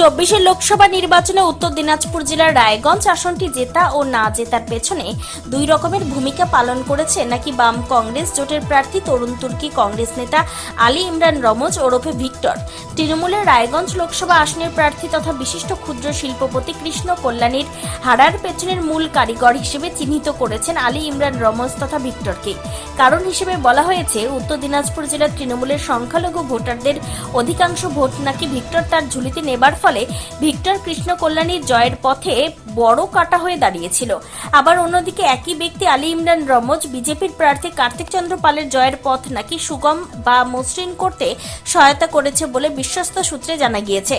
চব্বিশের লোকসভা নির্বাচনে উত্তর দিনাজপুর জেলার রায়গঞ্জ আসনটি জেতা ও না জেতার পেছনে দুই রকমের ভূমিকা পালন করেছে নাকি বাম কংগ্রেস জোটের প্রার্থী তরুণ তুর্কি কংগ্রেস নেতা আলী ইমরান রমজ ওরফে ভিক্টর। তৃণমূলের রায়গঞ্জ লোকসভা আসনের প্রার্থী তথা বিশিষ্ট ক্ষুদ্র শিল্পপতি কৃষ্ণ কল্যাণীর হারার পেছনের মূল কারিগর হিসেবে চিহ্নিত করেছেন আলী ইমরান রমজ তথা ভিক্টরকে। কারণ হিসেবে বলা হয়েছে, উত্তর দিনাজপুর জেলার তৃণমূলের সংখ্যালঘু ভোটারদের অধিকাংশ ভোট নাকি ভিক্টর তার ঝুলিতে নেবার ফলে ভিক্টর কৃষ্ণ কল্যাণীর জয়ের পথে বড় কাটা হয়ে দাঁড়িয়েছিল। আবার অন্যদিকে একই ব্যক্তি আলী ইমরান রমজ, বিজেপির প্রার্থী কার্তিক চন্দ্র পালের জয়ের পথ নাকি সুগম বা মসৃণ করতে সহায়তা করেছে বলে বিশ্বস্ত সূত্রে জানা গিয়েছে।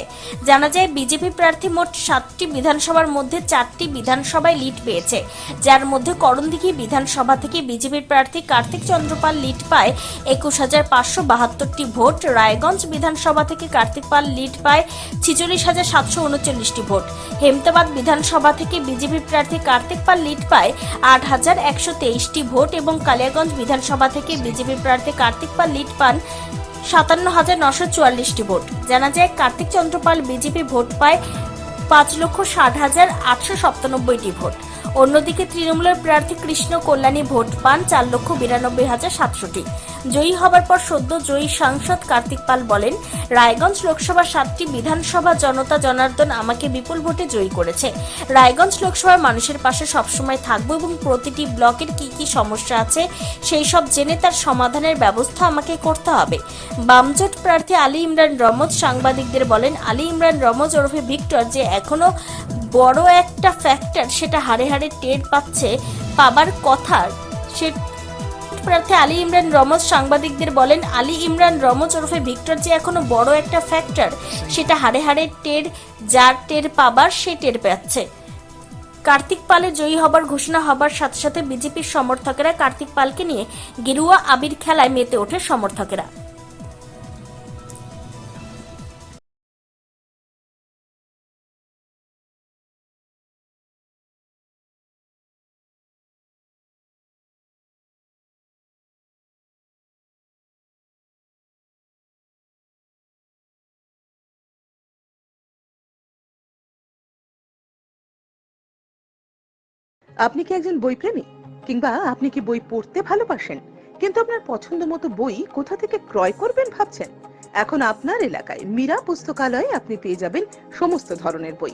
জানা যায়, বিজেপি প্রার্থী মোট সাতটি বিধানসভার মধ্যে চারটি বিধানসভায় লিড পেয়েছে। যার মধ্যে করণদিঘি বিধানসভা থেকে বিজেপির প্রার্থী কার্তিক চন্দ্রপাল লিড পায় একুশ হাজার পাঁচশো বাহাত্তরটি ভোট। রায়গঞ্জ বিধানসভা থেকে কার্তিক পাল লিড পায় ছিচল্লিশ হাজার সাতশো উনচল্লিশটি ভোট। হেমতাবাদ বিধানসভা থেকে বিজেপি প্রার্থী কার্তিক পাল লিড পায় আট হাজার একশো তেইশটি ভোট এবং কালিয়াগঞ্জ বিধানসভা থেকে বিজেপি প্রার্থী কার্তিক পাল লিড পান সাতান্ন হাজার নশো চুয়াল্লিশটি ভোট। জানা যায়, কার্তিক চন্দ্রপাল বিজেপি ভোট পায় পাঁচ লক্ষ ষাট হাজার আটশো সপ্তানব্বইটি ভোট। অন্যদিকে তৃণমূলের প্রার্থী কৃষ্ণ কল্যাণী ভোট পান চার লক্ষ বিরানব্বই হাজার সাতশোটি জয়ী হবার পর সদ্য জয়ী সাংসদ কার্তিক পাল বলেন, রায়গঞ্জ লোকসভা সাতটি বিধানসভা জনতা জনার্দন আমাকে বিপুল ভোটে জয়ী করেছে। রায়গঞ্জ লোকসভার মানুষের পাশে সবসময় থাকব এবং প্রতিটি ব্লকের কি কি সমস্যা আছে, সেই সব জেনে তার সমাধানের ব্যবস্থা আমাকে করতে হবে। বামজোট প্রার্থী আলী ইমরান রমজ সাংবাদিকদের বলেন, আলী ইমরান রমজ ওরফে ভিক্টর যে এখনও বড় একটা ফ্যাক্টর সেটা হারে হাড়ে টের পাচ্ছে পাবার কথা। সে প্রার্থী আলী ইমরান রমজ সাংবাদিকদের বলেন, আলী ইমরান রমজ ওরফে ভিক্টর যে এখনও বড় একটা ফ্যাক্টর সেটা হারে হাড়ে টের, যার টের পাবার সে টের পাচ্ছে। কার্তিক পালে জয়ী হবার ঘোষণা হবার সাথে সাথে বিজেপির সমর্থকেরা কার্তিক পালকে নিয়ে গেরুয়া আবির খেলায় মেতে ওঠে সমর্থকেরা। আপনি কি একজন বই প্রেমী কিংবা আপনি কি বই পড়তে ভালোবাসেন? কিন্তু আপনার পছন্দ মতো বই কোথা থেকে ক্রয় করবেন ভাবছেন? এখন আপনার এলাকায় মীরা পুস্তকালয়ে আপনি পেয়ে যাবেন সমস্ত ধরনের বই।